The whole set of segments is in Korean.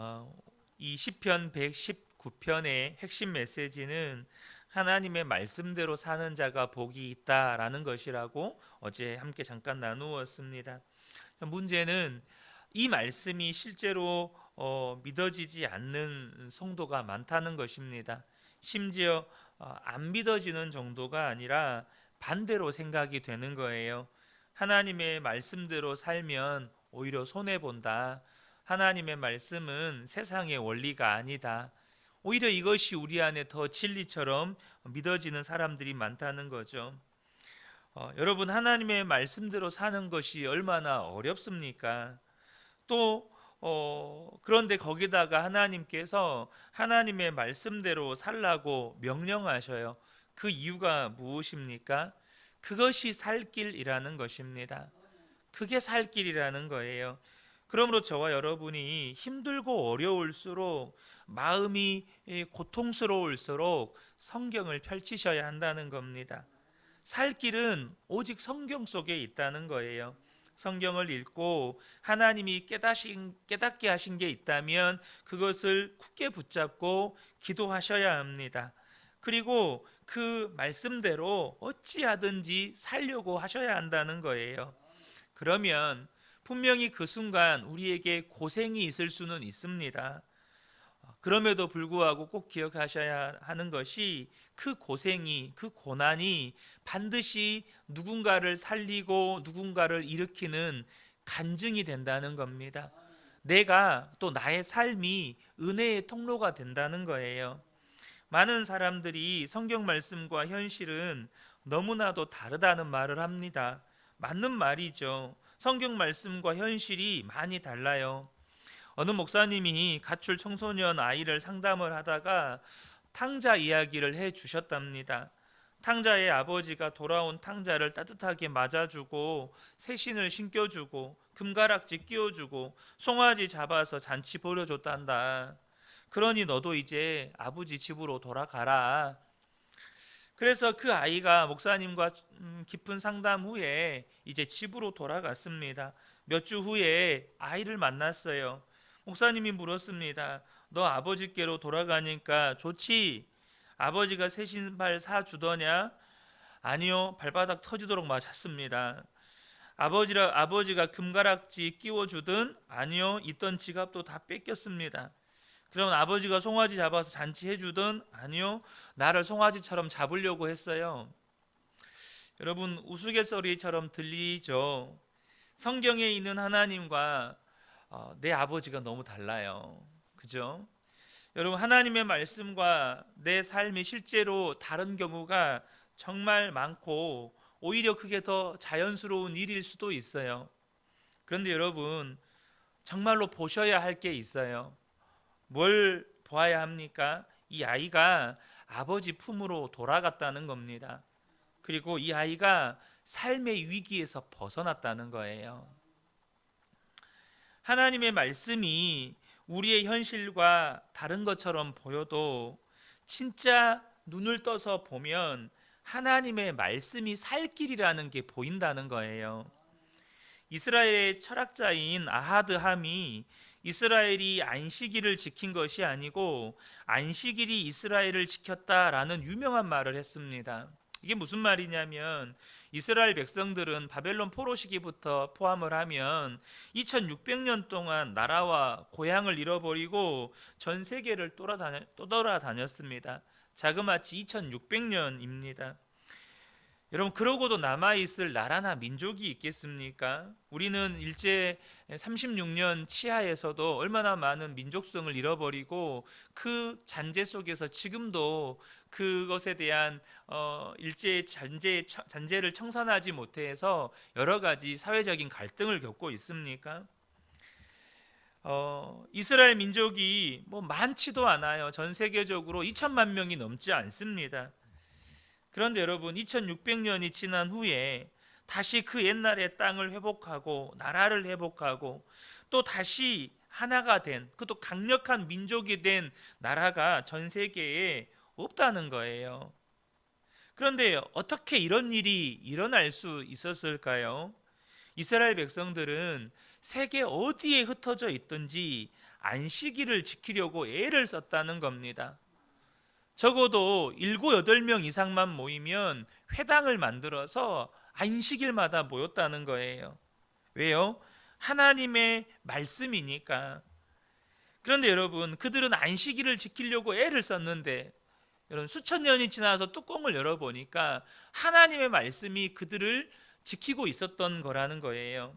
어, 이 시편 119편의 핵심 메시지는 하나님의 말씀대로 사는 자가 복이 있다라는 것이라고 어제 함께 잠깐 나누었습니다. 문제는 이 말씀이 실제로 어, 믿어지지 않는 성도가 많다는 것입니다. 심지어 어, 안 믿어지는 정도가 아니라 반대로 생각이 되는 거예요. 하나님의 말씀대로 살면 오히려 손해 본다. 하나님의 말씀은 세상의 원리가 아니다. 오히려 이것이 우리 안에 더 진리처럼 믿어지는 사람들이 많다는 거죠. 어, 여러분 하나님의 말씀대로 사는 것이 얼마나 어렵습니까? 또 어, 그런데 거기다가 하나님께서 하나님의 말씀대로 살라고 명령하셔요. 그 이유가 무엇입니까? 그것이 살 길이라는 것입니다. 그게 살 길이라는 거예요. 그러므로 저와 여러분이 힘들고 어려울수록 마음이 고통스러울수록 성경을 펼치셔야 한다는 겁니다. 살 길은 오직 성경 속에 있다는 거예요. 성경을 읽고 하나님이 깨닫신, 깨닫게 하신 게 있다면 그것을 굳게 붙잡고 기도하셔야 합니다. 그리고 그 말씀대로 어찌하든지 살려고 하셔야 한다는 거예요. 그러면 분명히 그 순간 우리에게 고생이 있을 수는 있습니다. 그럼에도 불구하고 꼭 기억하셔야 하는 것이 그 고생이 그 고난이 반드시 누군가를 살리고 누군가를 일으키는 간증이 된다는 겁니다. 내가 또 나의 삶이 은혜의 통로가 된다는 거예요. 많은 사람들이 성경 말씀과 현실은 너무나도 다르다는 말을 합니다. 맞는 말이죠. 성경 말씀과 현실이 많이 달라요. 어느 목사님이 가출 청소년 아이를 상담을 하다가 탕자 이야기를 해 주셨답니다. 탕자의 아버지가 돌아온 탕자를 따뜻하게 맞아주고 새신을 신겨주고 금가락지 끼워주고 송아지 잡아서 잔치 벌여줬단다. 그러니 너도 이제 아버지 집으로 돌아가라. 그래서 그 아이가 목사님과 음, 깊은 상담 후에 이제 집으로 돌아갔습니다. 몇 주 후에 아이를 만났어요. 목사님이 물었습니다. 너 아버지께로 돌아가니까 좋지? 아버지가 새 신발 사 주더냐? 아니요, 발바닥 터지도록 맞았습니다. 아버지라 아버지가 금가락지 끼워 주든 아니요, 있던 지갑도 다 뺏겼습니다. 그럼 아버지가 송아지 잡아서 잔치해 주든 아니요, 나를 송아지처럼 잡으려고 했어요. 여러분 우스갯소리처럼 들리죠. 성경에 있는 하나님과 어, 내 아버지가 너무 달라요. 그죠? 여러분 하나님의 말씀과 내 삶이 실제로 다른 경우가 정말 많고 오히려 그게 더 자연스러운 일일 수도 있어요. 그런데 여러분 정말로 보셔야 할 게 있어요. 뭘 보아야 합니까? 이 아이가 아버지 품으로 돌아갔다는 겁니다. 그리고 이 아이가 삶의 위기에서 벗어났다는 거예요. 하나님의 말씀이 우리의 현실과 다른 것처럼 보여도 진짜 눈을 떠서 보면 하나님의 말씀이 살 길이라는 게 보인다는 거예요. 이스라엘의 철학자인 아하드함이 이스라엘이 안식일을 지킨 것이 아니고 안식일이 이스라엘을 지켰다라는 유명한 말을 했습니다. 이게 무슨 말이냐면 이스라엘 백성들은 바벨론 포로 시기부터 포함을 하면 2600년 동안 나라와 고향을 잃어버리고 전 세계를 떠돌아다녔습니다. 자그마치 2600년입니다. 여러분 그러고도 남아 있을 나라나 민족이 있겠습니까? 우리는 일제 36년 치하에서도 얼마나 많은 민족성을 잃어버리고 그 잔재 속에서 지금도 그것에 대한 어, 일제 잔재 잔재를 청산하지 못해서 여러 가지 사회적인 갈등을 겪고 있습니까? 어, 이스라엘 민족이 뭐 많지도 않아요. 전 세계적으로 2천만 명이 넘지 않습니다. 그런데 여러분 2600년이 지난 후에 다시 그 옛날의 땅을 회복하고 나라를 회복하고 또 다시 하나가 된 그것도 강력한 민족이 된 나라가 전 세계에 없다는 거예요. 그런데 어떻게 이런 일이 일어날 수 있었을까요? 이스라엘 백성들은 세계 어디에 흩어져 있든지 안식일을 지키려고 애를 썼다는 겁니다. 적어도 일곱 여덟 명 이상만 모이면 회당을 만들어서 안식일마다 모였다는 거예요. 왜요? 하나님의 말씀이니까. 그런데 여러분, 그들은 안식일을 지키려고 애를 썼는데 여러분 수천 년이 지나서 뚜껑을 열어보니까 하나님의 말씀이 그들을 지키고 있었던 거라는 거예요.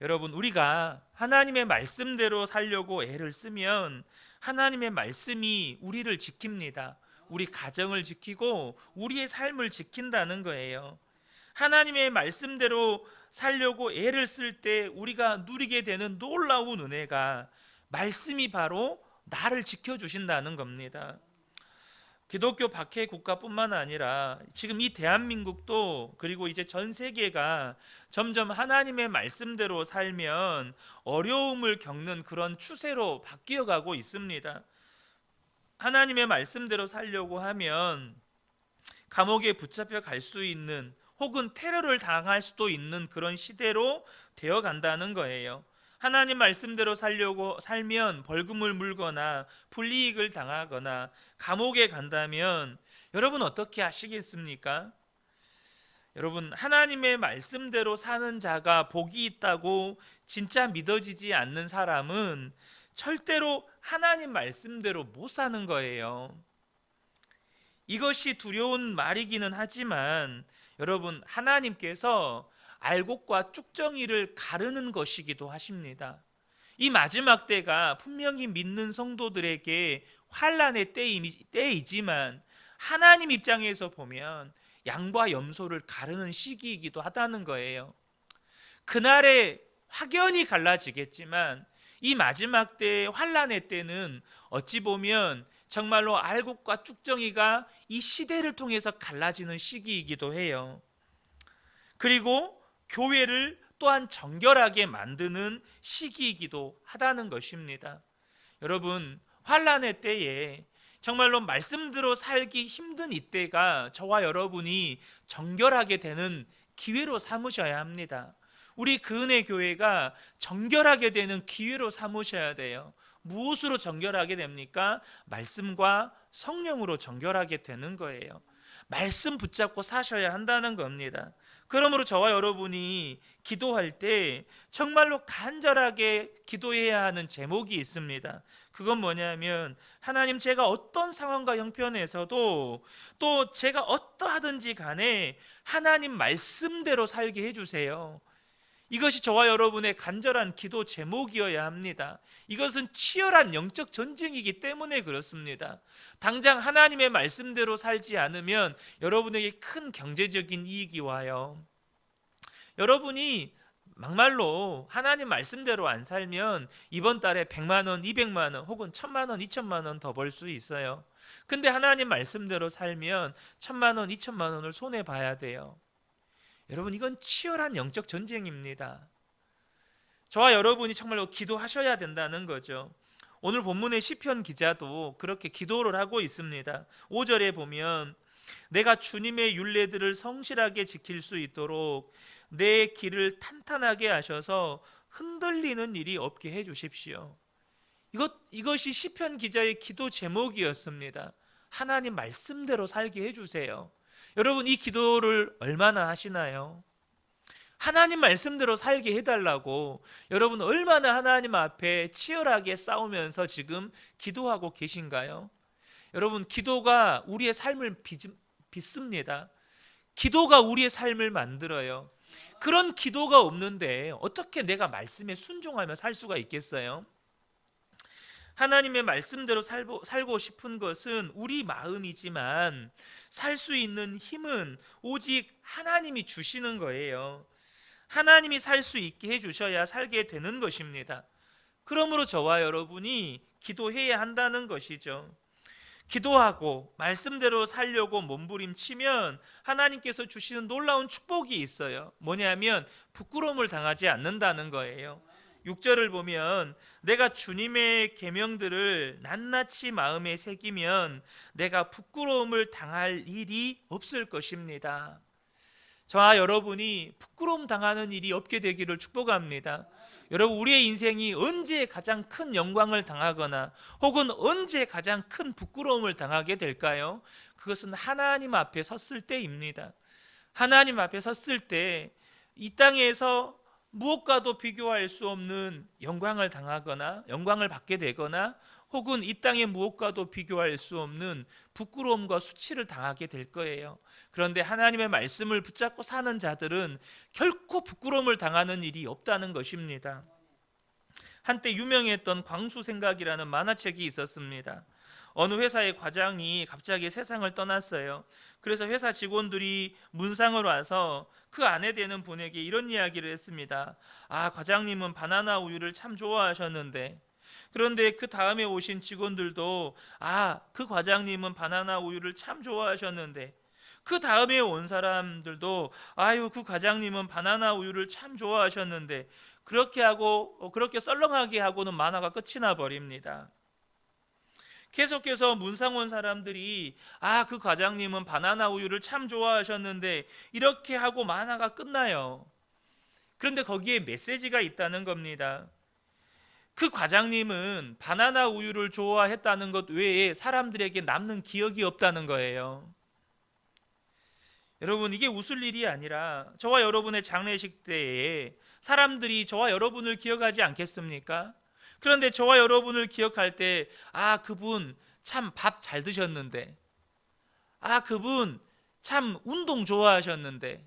여러분 우리가 하나님의 말씀대로 살려고 애를 쓰면 하나님의 말씀이 우리를 지킵니다. 우리 가정을 지키고 우리의 삶을 지킨다는 거예요. 하나님의 말씀대로 살려고 애를 쓸 때 우리가 누리게 되는 놀라운 은혜가 말씀이 바로 나를 지켜 주신다는 겁니다. 기독교 박해 국가뿐만 아니라 지금 이 대한민국도 그리고 이제 전 세계가 점점 하나님의 말씀대로 살면 어려움을 겪는 그런 추세로 바뀌어 가고 있습니다. 하나님의 말씀대로 살려고 하면 감옥에 붙잡혀 갈 수 있는 혹은 테러를 당할 수도 있는 그런 시대로 되어 간다는 거예요. 하나님 말씀대로 살려고 살면 벌금을 물거나 불이익을 당하거나 감옥에 간다면 여러분 어떻게 하시겠습니까? 여러분 하나님의 말씀대로 사는 자가 복이 있다고 진짜 믿어지지 않는 사람은 절대로 하나님 말씀대로 못 사는 거예요. 이것이 두려운 말이기는 하지만 여러분 하나님께서 알곡과 쭉정이를 가르는 것이기도 하십니다. 이 마지막 때가 분명히 믿는 성도들에게 환란의 때이지만 하나님 입장에서 보면 양과 염소를 가르는 시기이기도 하다는 거예요. 그날에 확연히 갈라지겠지만 이 마지막 때의 환란의 때는 어찌 보면 정말로 알곡과 쭉정이가 이 시대를 통해서 갈라지는 시기이기도 해요. 그리고 교회를 또한 정결하게 만드는 시기이기도 하다는 것입니다. 여러분, 환란의 때에 정말로 말씀대로 살기 힘든 이때가 저와 여러분이 정결하게 되는 기회로 삼으셔야 합니다. 우리 그은혜 교회가 정결하게 되는 기회로 삼으셔야 돼요. 무엇으로 정결하게 됩니까? 말씀과 성령으로 정결하게 되는 거예요. 말씀 붙잡고 사셔야 한다는 겁니다. 그러므로 저와 여러분이 기도할 때 정말로 간절하게 기도해야 하는 제목이 있습니다. 그건 뭐냐면 하나님 제가 어떤 상황과 형편에서도 또 제가 어떠하든지 간에 하나님 말씀대로 살게 해주세요. 이것이 저와 여러분의 간절한 기도 제목이어야 합니다. 이것은 치열한 영적 전쟁이기 때문에 그렇습니다. 당장 하나님의 말씀대로 살지 않으면 여러분에게 큰 경제적인 이익이 와요. 여러분이 막말로 하나님 말씀대로 안 살면 이번 달에 100만 원, 200만 원 혹은 1000만 원, 2000만 원 더 벌 수 있어요. 근데 하나님 말씀대로 살면 1000만 원, 2000만 원을 손해 봐야 돼요. 여러분 이건 치열한 영적 전쟁입니다. 저와 여러분이 정말로 기도하셔야 된다는 거죠. 오늘 본문의 시편 기자도 그렇게 기도를 하고 있습니다. 5절에 보면 내가 주님의 율례들을 성실하게 지킬 수 있도록 내 길을 탄탄하게 하셔서 흔들리는 일이 없게 해 주십시오. 이것 이것이 시편 기자의 기도 제목이었습니다. 하나님 말씀대로 살게 해 주세요. 여러분 이 기도를 얼마나 하시나요? 하나님 말씀대로 살게 해달라고 여러분 얼마나 하나님 앞에 치열하게 싸우면서 지금 기도하고 계신가요? 여러분 기도가 우리의 삶을 빚습니다. 기도가 우리의 삶을 만들어요. 그런 기도가 없는데 어떻게 내가 말씀에 순종하며 살 수가 있겠어요? 하나님의 말씀대로 살고, 살고 싶은 것은 우리 마음이지만 살 수 있는 힘은 오직 하나님이 주시는 거예요. 하나님이 살 수 있게 해 주셔야 살게 되는 것입니다. 그러므로 저와 여러분이 기도해야 한다는 것이죠. 기도하고 말씀대로 살려고 몸부림치면 하나님께서 주시는 놀라운 축복이 있어요. 뭐냐면 부끄러움을 당하지 않는다는 거예요. 6절을 보면 내가 주님의 계명들을 낱낱이 마음에 새기면 내가 부끄러움을 당할 일이 없을 것입니다. 저와 여러분이 부끄러움 당하는 일이 없게 되기를 축복합니다. 여러분 우리의 인생이 언제 가장 큰 영광을 당하거나 혹은 언제 가장 큰 부끄러움을 당하게 될까요? 그것은 하나님 앞에 섰을 때입니다. 하나님 앞에 섰을 때 이 땅에서 무엇과도 비교할 수 없는 영광을 당하거나 영광을 받게 되거나 혹은 이 땅의 무엇과도 비교할 수 없는 부끄러움과 수치를 당하게 될 거예요. 그런데 하나님의 말씀을 붙잡고 사는 자들은 결코 부끄러움을 당하는 일이 없다는 것입니다. 한때 유명했던 광수 생각이라는 만화책이 있었습니다. 어느 회사의 과장이 갑자기 세상을 떠났어요. 그래서 회사 직원들이 문상을 와서 그 아내 되는 분에게 이런 이야기를 했습니다. 아, 과장님은 바나나 우유를 참 좋아하셨는데 그런데 그 다음에 오신 직원들도 아, 그 과장님은 바나나 우유를 참 좋아하셨는데 그 다음에 온 사람들도 아유, 그 과장님은 바나나 우유를 참 좋아하셨는데 그렇게 하고 어, 그렇게 썰렁하게 하고는 만화가 끝이 나 버립니다. 계속해서 문상 온 사람들이 아 그 과장님은 바나나 우유를 참 좋아하셨는데 이렇게 하고 만화가 끝나요. 그런데 거기에 메시지가 있다는 겁니다. 그 과장님은 바나나 우유를 좋아했다는 것 외에 사람들에게 남는 기억이 없다는 거예요. 여러분 이게 웃을 일이 아니라 저와 여러분의 장례식 때에 사람들이 저와 여러분을 기억하지 않겠습니까? 그런데 저와 여러분을 기억할 때, 아, 그분 참 밥 잘 드셨는데, 아, 그분 참 운동 좋아하셨는데,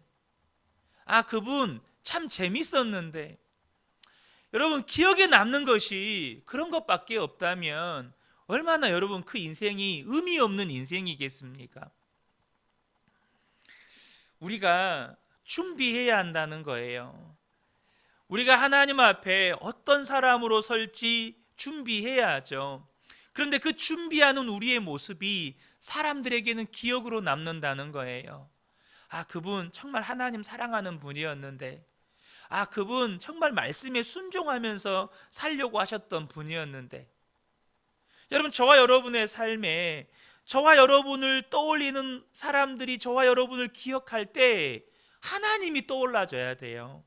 아, 그분 참 재밌었는데, 여러분, 기억에 남는 것이 그런 것밖에 없다면, 얼마나 여러분 그 인생이 의미 없는 인생이겠습니까? 우리가 준비해야 한다는 거예요. 우리가 하나님 앞에 어떤 사람으로 설지 준비해야죠. 그런데 그 준비하는 우리의 모습이 사람들에게는 기억으로 남는다는 거예요. 아, 그분 정말 하나님 사랑하는 분이었는데, 아, 그분 정말 말씀에 순종하면서 살려고 하셨던 분이었는데, 여러분, 저와 여러분의 삶에 저와 여러분을 떠올리는 사람들이 저와 여러분을 기억할 때 하나님이 떠올라져야 돼요.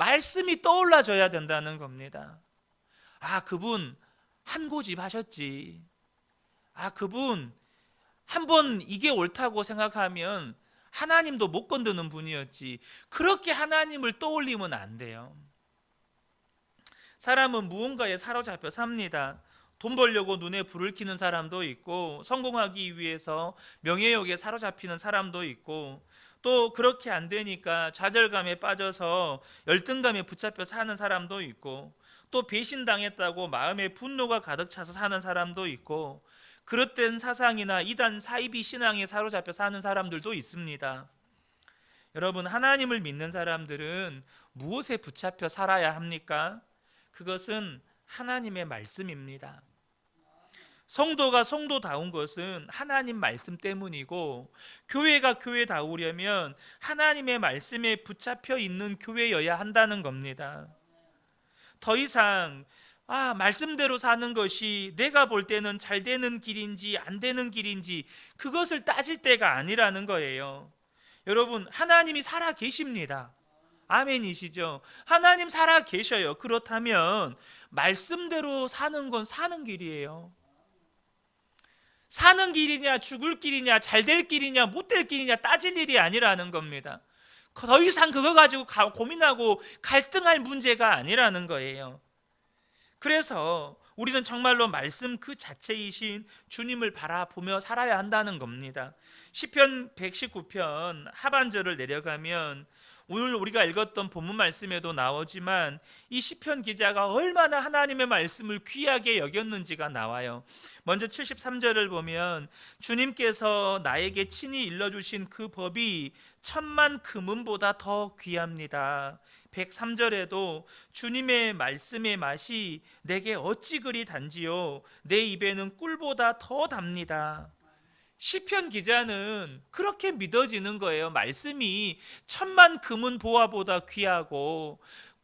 말씀이 떠올라져야 된다는 겁니다. 아, 그분 한 고집 하셨지. 아, 그분 한 번 이게 옳다고 생각하면 하나님도 못 건드는 분이었지. 그렇게 하나님을 떠올리면 안 돼요. 사람은 무언가에 사로잡혀 삽니다. 돈 벌려고 눈에 불을 켜는 사람도 있고 성공하기 위해서 명예욕에 사로잡히는 사람도 있고 또 그렇게 안 되니까 좌절감에 빠져서 열등감에 붙잡혀 사는 사람도 있고 또 배신당했다고 마음에 분노가 가득 차서 사는 사람도 있고 그릇된 사상이나 이단 사이비 신앙에 사로잡혀 사는 사람들도 있습니다. 여러분 하나님을 믿는 사람들은 무엇에 붙잡혀 살아야 합니까? 그것은 하나님의 말씀입니다. 성도가 성도다운 것은 하나님 말씀 때문이고 교회가 교회다우려면 하나님의 말씀에 붙잡혀 있는 교회여야 한다는 겁니다. 더 이상 아, 말씀대로 사는 것이 내가 볼 때는 잘 되는 길인지 안 되는 길인지 그것을 따질 때가 아니라는 거예요. 여러분, 하나님이 살아 계십니다. 아멘이시죠? 하나님 살아 계셔요. 그렇다면 말씀대로 사는 건 사는 길이에요. 사는 길이냐 죽을 길이냐 잘 될 길이냐 못 될 길이냐 따질 일이 아니라는 겁니다. 더 이상 그거 가지고 고민하고 갈등할 문제가 아니라는 거예요. 그래서 우리는 정말로 말씀 그 자체이신 주님을 바라보며 살아야 한다는 겁니다. 시편 119편 하반절을 내려가면 오늘 우리가 읽었던 본문 말씀에도 나오지만 이 시편 기자가 얼마나 하나님의 말씀을 귀하게 여겼는지가 나와요. 먼저 73절을 보면 주님께서 나에게 친히 일러 주신 그 법이 천만 금은보다 더 귀합니다. 103절에도 주님의 말씀의 맛이 내게 어찌 그리 단지요 내 입에는 꿀보다 더 답니다. 시편 기자는 그렇게 믿어지는 거예요. 말씀이 천만 금은 보화보다 귀하고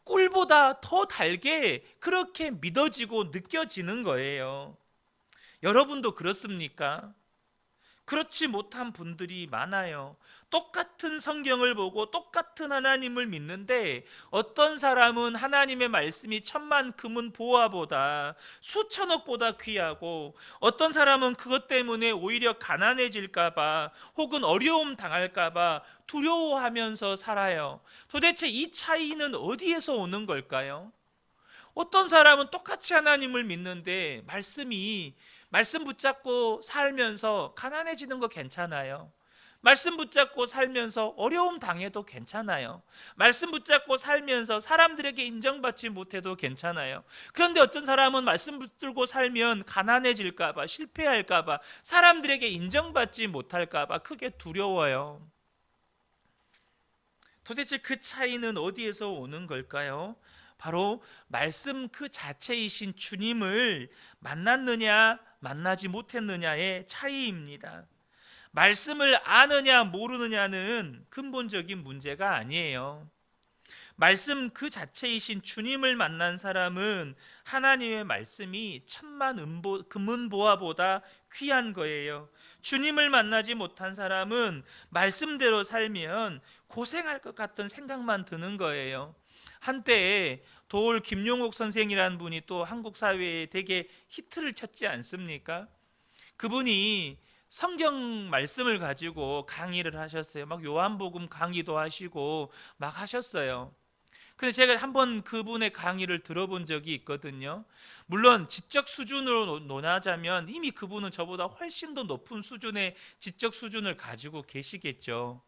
꿀보다 더 달게 그렇게 믿어지고 느껴지는 거예요. 여러분도 그렇습니까? 그렇지 못한 분들이 많아요. 똑같은 성경을 보고 똑같은 하나님을 믿는데 어떤 사람은 하나님의 말씀이 천만 금은 보화보다 수천억보다 귀하고 어떤 사람은 그것 때문에 오히려 가난해질까봐 혹은 어려움 당할까봐 두려워하면서 살아요. 도대체 이 차이는 어디에서 오는 걸까요? 어떤 사람은 똑같이 하나님을 믿는데 말씀이 말씀 붙잡고 살면서 가난해지는 거 괜찮아요. 말씀 붙잡고 살면서 어려움 당해도 괜찮아요. 말씀 붙잡고 살면서 사람들에게 인정받지 못해도 괜찮아요. 그런데 어떤 사람은 말씀 붙들고 살면 가난해질까봐, 실패할까봐, 사람들에게 인정받지 못할까봐 크게 두려워요. 도대체 그 차이는 어디에서 오는 걸까요? 바로 말씀 그 자체이신 주님을 만났느냐 만나지 못했느냐의 차이입니다. 말씀을 아느냐 모르느냐는 근본적인 문제가 아니에요. 말씀 그 자체이신 주님을 만난 사람은 하나님의 말씀이 천만 은보, 금은보화보다 귀한 거예요. 주님을 만나지 못한 사람은 말씀대로 살면 고생할 것 같은 생각만 드는 거예요. 한때 도올 김용옥 선생이라는 분이 또 한국 사회에 되게 히트를 쳤지 않습니까? 그분이 성경 말씀을 가지고 강의를 하셨어요. 막 요한복음 강의도 하시고 막 하셨어요. 근데 제가 한번 그분의 강의를 들어본 적이 있거든요. 물론 지적 수준으로 논하자면 이미 그분은 저보다 훨씬 더 높은 수준의 지적 수준을 가지고 계시겠죠.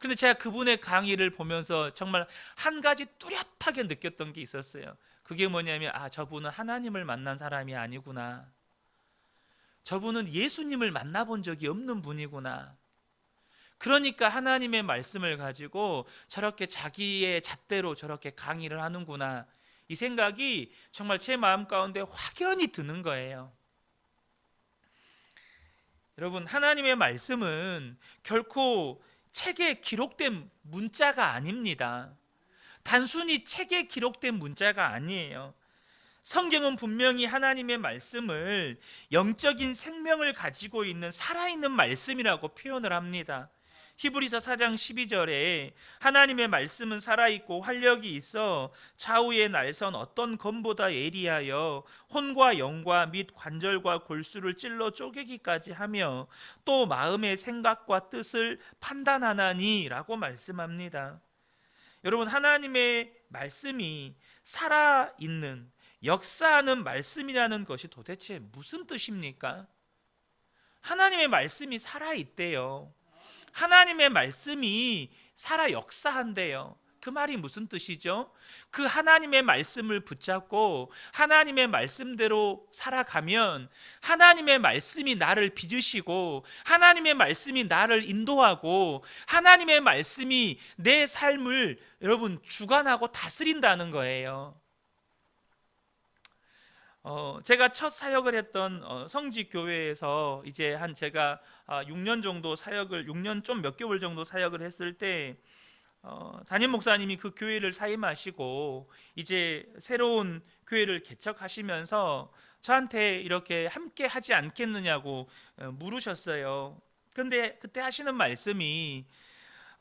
근데 제가 그분의 강의를 보면서 정말 한 가지 뚜렷하게 느꼈던 게 있었어요. 그게 뭐냐면 아 저분은 하나님을 만난 사람이 아니구나. 저분은 예수님을 만나본 적이 없는 분이구나. 그러니까 하나님의 말씀을 가지고 저렇게 자기의 잣대로 저렇게 강의를 하는구나. 이 생각이 정말 제 마음 가운데 확연히 드는 거예요. 여러분, 하나님의 말씀은 결코 책에 기록된 문자가 아닙니다. 단순히 책에 기록된 문자가 아니에요. 성경은 분명히 하나님의 말씀을 영적인 생명을 가지고 있는 살아있는 말씀이라고 표현을 합니다. 히브리서 4장 12절에 하나님의 말씀은 살아있고 활력이 있어 좌우의 날선 어떤 검보다 예리하여 혼과 영과 및 관절과 골수를 찔러 쪼개기까지 하며 또 마음의 생각과 뜻을 판단하나니라고 말씀합니다. 여러분 하나님의 말씀이 살아있는 역사하는 말씀이라는 것이 도대체 무슨 뜻입니까? 하나님의 말씀이 살아있대요. 하나님의 말씀이 살아 역사한대요. 그 말이 무슨 뜻이죠? 그 하나님의 말씀을 붙잡고 하나님의 말씀대로 살아가면 하나님의 말씀이 나를 빚으시고 하나님의 말씀이 나를 인도하고 하나님의 말씀이 내 삶을 여러분 주관하고 다스린다는 거예요. 어, 제가 첫 사역을 했던 어, 성지 교회에서 이제 한 제가 아, 6년 정도 사역을 6년 좀 몇 개월 정도 사역을 했을 때 어, 담임 목사님이 그 교회를 사임하시고 이제 새로운 교회를 개척하시면서 저한테 이렇게 함께 하지 않겠느냐고 어, 물으셨어요. 근데 그때 하시는 말씀이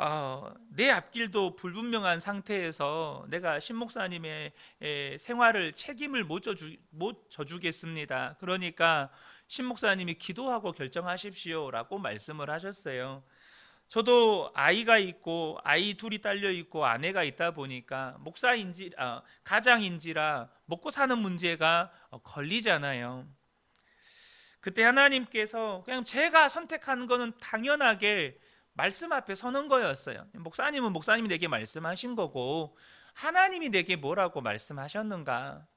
어, 내 앞길도 불분명한 상태에서 내가 신 목사님의 에, 생활을 책임을 못, 져주, 못 져주겠습니다. 그러니까 신 목사님이 기도하고 결정하십시오라고 말씀을 하셨어요. 저도 아이가 있고 아이 둘이 딸려 있고 아내가 있다 보니까 목사인지 아, 가장인지라 먹고 사는 문제가 어, 걸리잖아요. 그때 하나님께서 그냥 제가 선택한 거는 당연하게 말씀 앞에 서는 거였어요. 목사님은 목사님이 내게 말씀하신 거고 하나님이 내게 뭐라고 말씀하셨는가?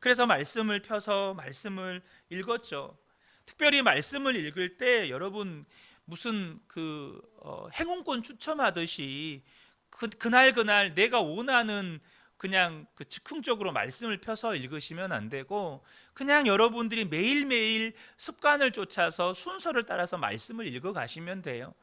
그래서 말씀을 펴서 말씀을 읽었죠. 특별히 말씀을 읽을 때 여러분 무슨 그 어, 행운권 추첨하듯이 그, 그날 그날 내가 원하는 그냥 그 즉흥적으로 말씀을 펴서 읽으시면 안 되고 그냥 여러분들이 매일매일 습관을 쫓아서 순서를 따라서 말씀을 읽어 가시면 돼요.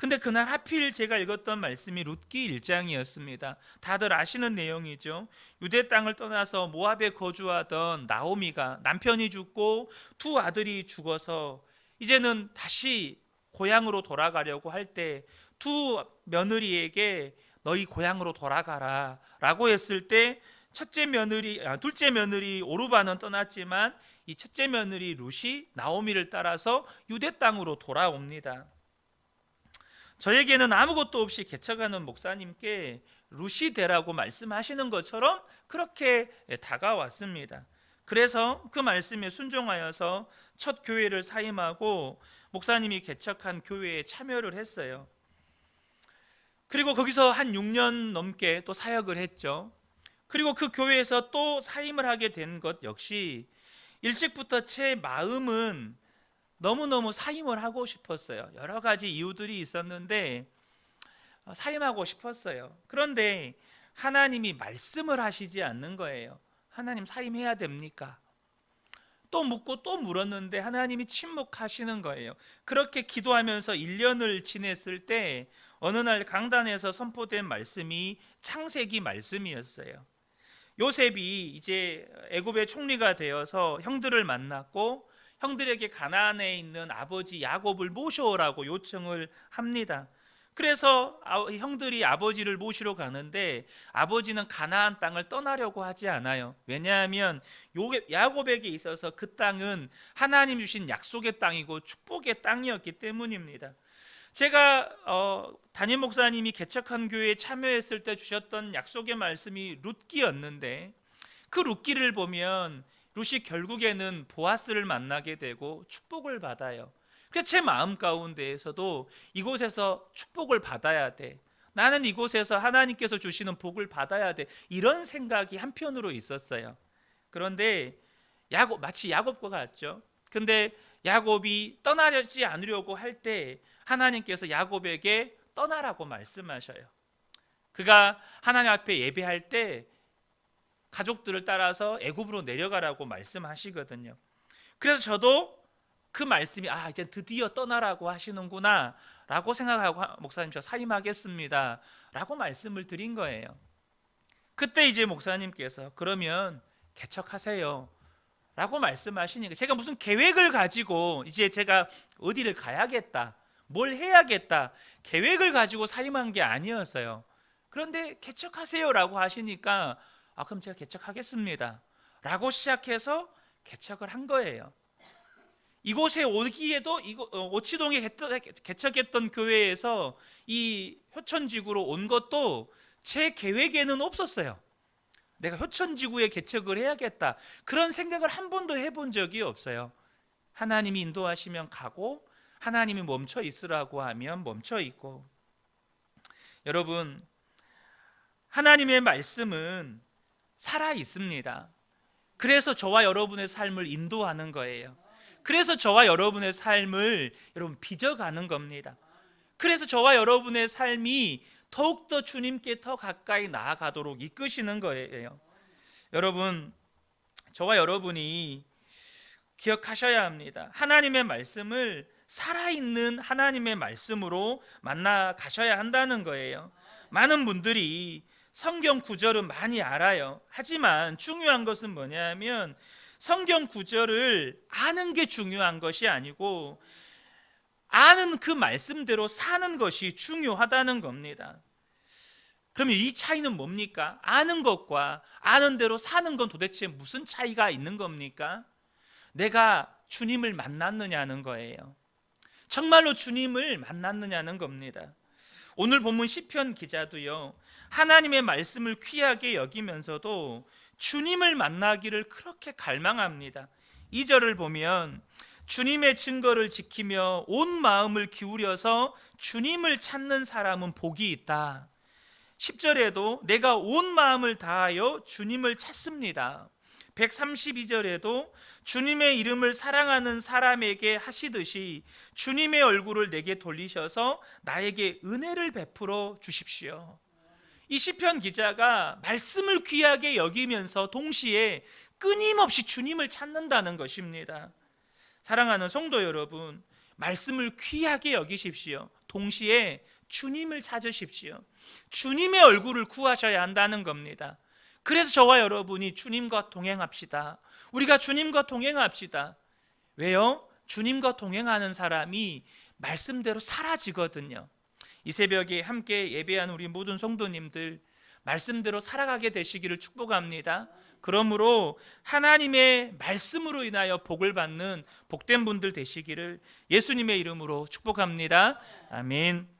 근데 그날 하필 제가 읽었던 말씀이 룻기 1장이었습니다. 다들 아시는 내용이죠. 유대 땅을 떠나서 모압에 거주하던 나오미가 남편이 죽고 두 아들이 죽어서 이제는 다시 고향으로 돌아가려고 할 때 두 며느리에게 너희 고향으로 돌아가라라고 했을 때 첫째 며느리 아, 둘째 며느리 오르바는 떠났지만 이 첫째 며느리 룻이 나오미를 따라서 유대 땅으로 돌아옵니다. 저에게는 아무것도 없이 개척하는 목사님께 되라고 말씀하시는 것처럼 그렇게 다가왔습니다. 그래서 그 말씀에 순종하여서 첫 교회를 사임하고 목사님이 개척한 교회에 참여를 했어요. 그리고 거기서 한 6년 넘게 또 사역을 했죠. 그리고 그 교회에서 또 사임을 하게 된 것 역시 일찍부터 제 마음은 너무너무 사임을 하고 싶었어요. 여러 가지 이유들이 있었는데 어, 사임하고 싶었어요. 그런데 하나님이 말씀을 하시지 않는 거예요. 하나님 사임해야 됩니까? 또 묻고 또 물었는데 하나님이 침묵하시는 거예요. 그렇게 기도하면서 1년을 지냈을 때 어느 날 강단에서 선포된 말씀이 창세기 말씀이었어요. 요셉이 이제 애굽의 총리가 되어서 형들을 만났고 형들에게 가나안에 있는 아버지 야곱을 모셔오라고 요청을 합니다. 그래서 아- 형들이 아버지를 모시러 가는데 아버지는 가나안 땅을 떠나려고 하지 않아요. 왜냐하면 요- 야곱에게 있어서 그 땅은 하나님 주신 약속의 땅이고 축복의 땅이었기 때문입니다. 제가 어, 담임 목사님이 개척한 교회에 참여했을 때 주셨던 약속의 말씀이 룻기였는데 그 룻기를 보면 룻이 결국에는 보아스를 만나게 되고 축복을 받아요. 그래서 제 마음 가운데에서도 이곳에서 축복을 받아야 돼. 나는 이곳에서 하나님께서 주시는 복을 받아야 돼. 이런 생각이 한편으로 있었어요. 그런데 야곱 마치 야곱과 같죠. 근데 야곱이 떠나지 않으려고 할 때 하나님께서 야곱에게 떠나라고 말씀하셔요. 그가 하나님 앞에 예배할 때 가족들을 따라서 애굽으로 내려가라고 말씀하시거든요. 그래서 저도 그 말씀이 아 이제 드디어 떠나라고 하시는구나라고 생각하고 하- 목사님 저 사임하겠습니다라고 말씀을 드린 거예요. 그때 이제 목사님께서 그러면 개척하세요. 라고 말씀하시니까 제가 무슨 계획을 가지고 이제 제가 어디를 가야겠다, 뭘 해야겠다 계획을 가지고 사임한 게 아니었어요. 그런데 개척하세요라고 하시니까 아 그럼 제가 개척하겠습니다. 라고 시작해서 개척을 한 거예요. 이곳에 오기에도 어, 오치동에 개척했던 교회에서 이 효천지구로 온 것도 제 계획에는 없었어요. 내가 효천지구에 개척을 해야겠다. 그런 생각을 한 번도 해본 적이 없어요. 하나님이 인도하시면 가고 하나님이 멈춰 있으라고 하면 멈춰 있고 여러분 하나님의 말씀은 살아 있습니다. 그래서 저와 여러분의 삶을 인도하는 거예요. 그래서 저와 여러분의 삶을 여러분 빚어가는 겁니다. 그래서 저와 여러분의 삶이 더욱더 주님께 더 가까이 나아가도록 이끄시는 거예요. 여러분, 저와 여러분이 기억하셔야 합니다. 하나님의 말씀을 살아있는 하나님의 말씀으로 만나 가셔야 한다는 거예요. 많은 분들이 성경 구절은 많이 알아요. 하지만 중요한 것은 뭐냐면 성경 구절을 아는 게 중요한 것이 아니고 아는 그 말씀대로 사는 것이 중요하다는 겁니다. 그러면 이 차이는 뭡니까? 아는 것과 아는 대로 사는 건 도대체 무슨 차이가 있는 겁니까? 내가 주님을 만났느냐는 거예요. 정말로 주님을 만났느냐는 겁니다. 오늘 본문 시편 기자도요. 하나님의 말씀을 귀하게 여기면서도 주님을 만나기를 그렇게 갈망합니다. 2절을 보면 주님의 증거를 지키며 온 마음을 기울여서 주님을 찾는 사람은 복이 있다. 10절에도 내가 온 마음을 다하여 주님을 찾습니다. 132절에도 주님의 이름을 사랑하는 사람에게 하시듯이 주님의 얼굴을 내게 돌리셔서 나에게 은혜를 베풀어 주십시오. 이 시편 기자가 말씀을 귀하게 여기면서 동시에 끊임없이 주님을 찾는다는 것입니다. 사랑하는 성도 여러분, 말씀을 귀하게 여기십시오. 동시에 주님을 찾으십시오. 주님의 얼굴을 구하셔야 한다는 겁니다. 그래서 저와 여러분이 주님과 동행합시다. 우리가 주님과 동행합시다. 왜요? 주님과 동행하는 사람이 말씀대로 사라지거든요. 이 새벽에 함께 예배한 우리 모든 성도님들 말씀대로 살아가게 되시기를 축복합니다. 그러므로 하나님의 말씀으로 인하여 복을 받는 복된 분들 되시기를 예수님의 이름으로 축복합니다. 아멘.